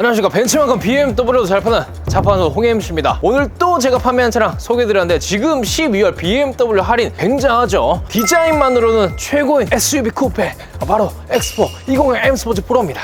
안녕하십니까. 벤츠만큼 BMW도 잘 파는 자파는 홍혜임씨입니다. 오늘 또 제가 판매한 차량 소개해드렸는데 지금 12월 BMW 할인 굉장하죠? 디자인만으로는 최고인 SUV 쿠페 바로 X4 20 M 스포츠 프로입니다.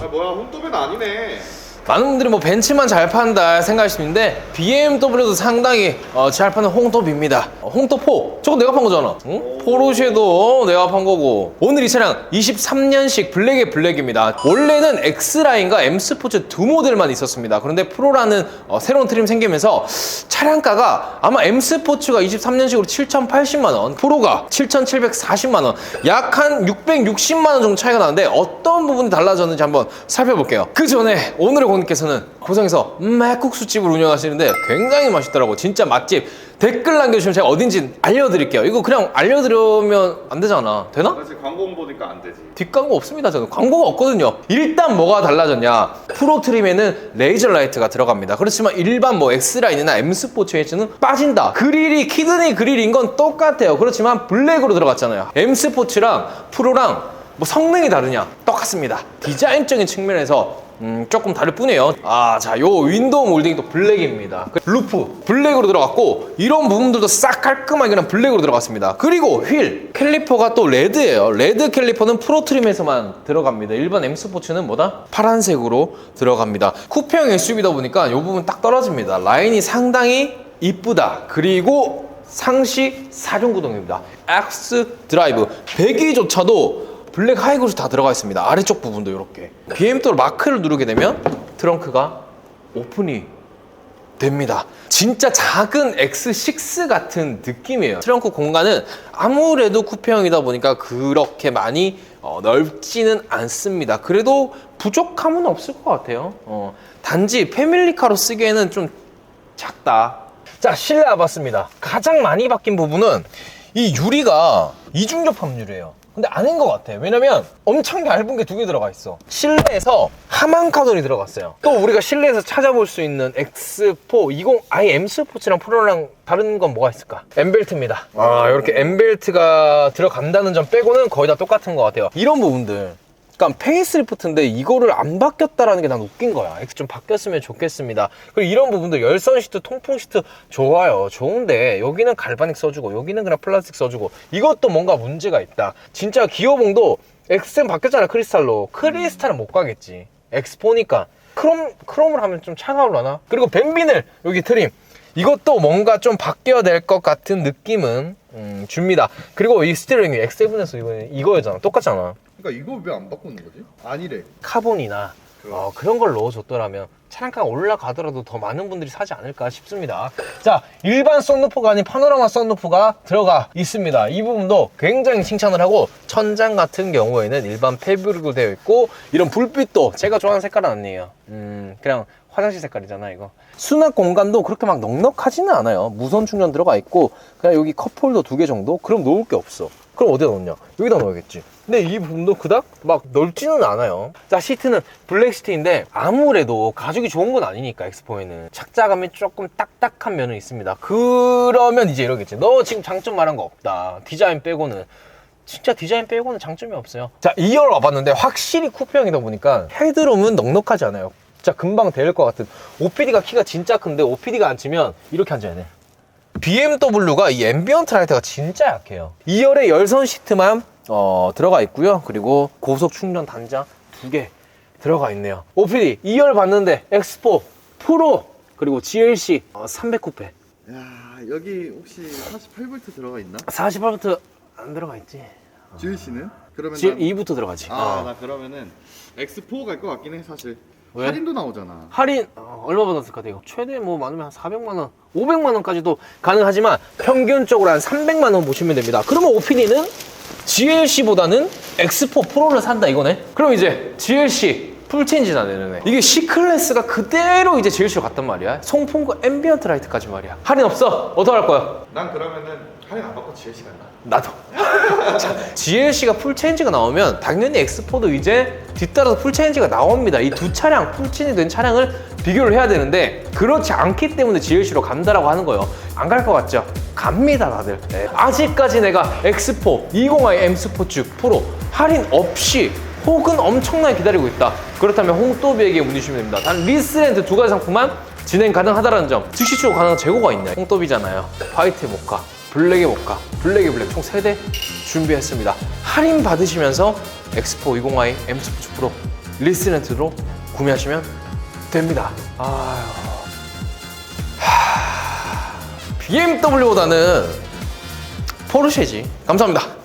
아 뭐야 홈토벤 아니네 많은 분들이 뭐 벤츠만 잘 판다 있는데 BMW도 상당히 어, 잘 파는 홍톱입니다. 어, 홍톱 4 저거 내가 판 거잖아. 응? 포르쉐도 내가 판 거고 오늘 이 차량 23년식 블랙의 블랙입니다. 원래는 X라인과 M 스포츠 두 모델만 있었습니다. 그런데 프로라는 어, 새로운 트림 생기면서 차량가가 아마 M 스포츠가 23년식으로 7,080만 원, 프로가 7,740만 원, 약 한 660만 원 정도 차이가 나는데 어떤 부분이 달라졌는지 한번 살펴볼게요. 그 전에 오늘의 고객님께서는 고성에서 맥국수집을 운영하시는데 굉장히 맛있더라고. 진짜 맛집. 댓글 남겨주시면 제가 어딘지 알려드릴게요. 이거 그냥 알려드리면 안 되잖아. 되나? 나 지금 광고 보니까 안 되지 뒷광고 없습니다 저는 광고가 없거든요 일단 뭐가 달라졌냐 프로 트림에는 레이저 라이트가 들어갑니다 그렇지만 일반 뭐 X라인이나 M 스포츠 엣지는 빠진다 그릴이 키드니 그릴인 건 똑같아요 그렇지만 블랙으로 들어갔잖아요 M 스포츠랑 프로랑 뭐 성능이 다르냐 똑같습니다 디자인적인 측면에서 음, 조금 다를 뿐이에요. 아, 자, 요 윈도우 몰딩도 블랙입니다. 그 루프 블랙으로 들어갔고 이런 부분들도 싹 깔끔하게 그냥 블랙으로 들어갔습니다. 그리고 휠 캘리퍼가 또 레드예요. 레드 캘리퍼는 프로 트림에서만 들어갑니다. 일반 M 스포츠는 뭐다? 파란색으로 들어갑니다. 쿠페형 SUV다 보니까 요 부분 딱 떨어집니다. 라인이 상당히 이쁘다. 그리고 상시 사륜구동입니다. X 드라이브 배기조차도 블랙 하이그로 다 들어가 있습니다. 아래쪽 부분도 이렇게. BMW 마크를 누르게 되면 트렁크가 오픈이 됩니다. 진짜 작은 X6 같은 느낌이에요. 트렁크 공간은 아무래도 쿠페형이다 보니까 그렇게 많이 어, 넓지는 않습니다. 그래도 부족함은 없을 것 같아요. 어, 단지 패밀리카로 쓰기에는 좀 작다. 자, 실내 와봤습니다. 가장 많이 바뀐 부분은 이 유리가 이중접 합 유리예요. 근데 아닌 것 같아. 왜냐면 엄청 얇은 게 두 개 들어가 있어. 실내에서 하만 카돌이 들어갔어요. 또 우리가 실내에서 찾아볼 수 있는 X4 20 i M 스포츠랑 프로랑 다른 건 뭐가 있을까? M벨트입니다. 아, 이렇게 M벨트가 들어간다는 점 빼고는 거의 다 똑같은 것 같아요. 이런 부분들. 그러니까 페이스리프트인데 이거를 안 바뀌었다라는 게 난 웃긴 거야. 좀 바뀌었으면 좋겠습니다. 그리고 이런 부분들 열선 시트, 통풍 시트 좋아요. 좋은데 여기는 갈바닉 써주고 여기는 그냥 플라스틱 써주고 이것도 뭔가 문제가 있다. 진짜 기어봉도 X는 바뀌었잖아 크리스탈로. 크리스탈은 못 가겠지. X4니까 크롬 크롬을 하면 좀 차가울라나? 그리고 벤비늘 여기 트림. 이것도 뭔가 좀 바뀌어야 될 것 같은 느낌은 음, 줍니다. 그리고 이 스티어링이 X7에서 이거 이거였잖아. 똑같잖아. 그러니까 이거 왜 안 바꾸는 거지? 아니래 카본이나 어, 그런 걸 넣어줬더라면 차량가가 올라가더라도 더 많은 분들이 사지 않을까 싶습니다. 자, 일반 썬루프가 아닌 파노라마 썬루프가 들어가 있습니다. 이 부분도 굉장히 칭찬을 하고 천장 같은 경우에는 일반 패브릭으로 되어 있고 이런 불빛도 제가 좋아하는 색깔은 아니에요. 음, 그냥 화장실 색깔이잖아 이거. 수납 공간도 그렇게 막 넉넉하지는 않아요. 무선 충전 들어가 있고 그냥 여기 컵홀더 두 개 정도? 그럼 놓을 게 없어. 그럼 어디다 놓냐? 여기다 넣어야겠지. 근데 이 부분도 그닥 막 넓지는 않아요. 자, 시트는 블랙 시트인데 아무래도 가죽이 좋은 건 아니니까 엑스포에는 착자감이 조금 딱딱한 면은 있습니다. 그러면 이제 이러겠지. 너 지금 장점 말한 거 없다. 디자인 빼고는. 진짜 디자인 빼고는 장점이 없어요. 자, 2열 와봤는데 확실히 쿠페형이다 보니까 헤드룸은 넉넉하지 않아요. 진짜 금방 될 것 같은. OPD가 키가 진짜 큰데 OPD가 앉으면 이렇게 앉아야 돼. BMW가 이 앰비언트 라이트가 진짜 약해요. 2열에 열선 시트만 어, 들어가 있고요. 그리고 고속 충전 단자 두 개 들어가 있네요. OPD 2열 봤는데 X4 프로 그리고 GLC 300 쿠페 야 여기 혹시 48V 들어가 있나? 48V 안 들어가 있지. GLC는? 그러면 난- 2부터 들어가지. 아, 어. 나 그러면은 X4 갈 것 같긴 해 사실 왜? 할인도 나오잖아 할인 어, 얼마 받았을 것 같아요? 최대 뭐 많으면 한 400만 원, 500만 원까지도 가능하지만 평균적으로 한 300만 원 보시면 됩니다. 그러면 OPD는 GLC보다는 X4 프로를 산다 이거네. 그럼 이제 GLC 풀체인지나 내년에 이게 C클래스가 그대로 이제 GLC로 갔단 말이야. 송풍구 앰비언트 라이트까지 말이야. 할인 없어. 어떡할 거야? 난 그러면은 할인 안 받고 GLC 간다 나도. 자, GLC가 풀체인지가 나오면 당연히 X4도 이제 뒤따라서 풀체인지가 나옵니다. 이 두 차량, 풀체인지 된 차량을 비교를 해야 되는데 그렇지 않기 때문에 GLC로 간다라고 하는 거예요. 안 갈 것 같죠? 갑니다, 다들. 네. 아직까지 내가 X4 20i M 스포츠 프로 할인 없이 혹은 엄청나게 기다리고 있다. 그렇다면 홍또비에게 문의주시면 됩니다. 단 리스렌트 두 가지 상품만 진행 가능하다는 점. 즉시 출고 가능한 재고가 있냐. 홍또비잖아요. 화이트 모카, 블랙의 모카, 블랙의 블랙 총세대 준비했습니다. 할인 받으시면서 엑스포 20i M 스포츠 프로 리스렌트로 구매하시면 됩니다. 아유. BMW보다는 포르쉐지. 감사합니다.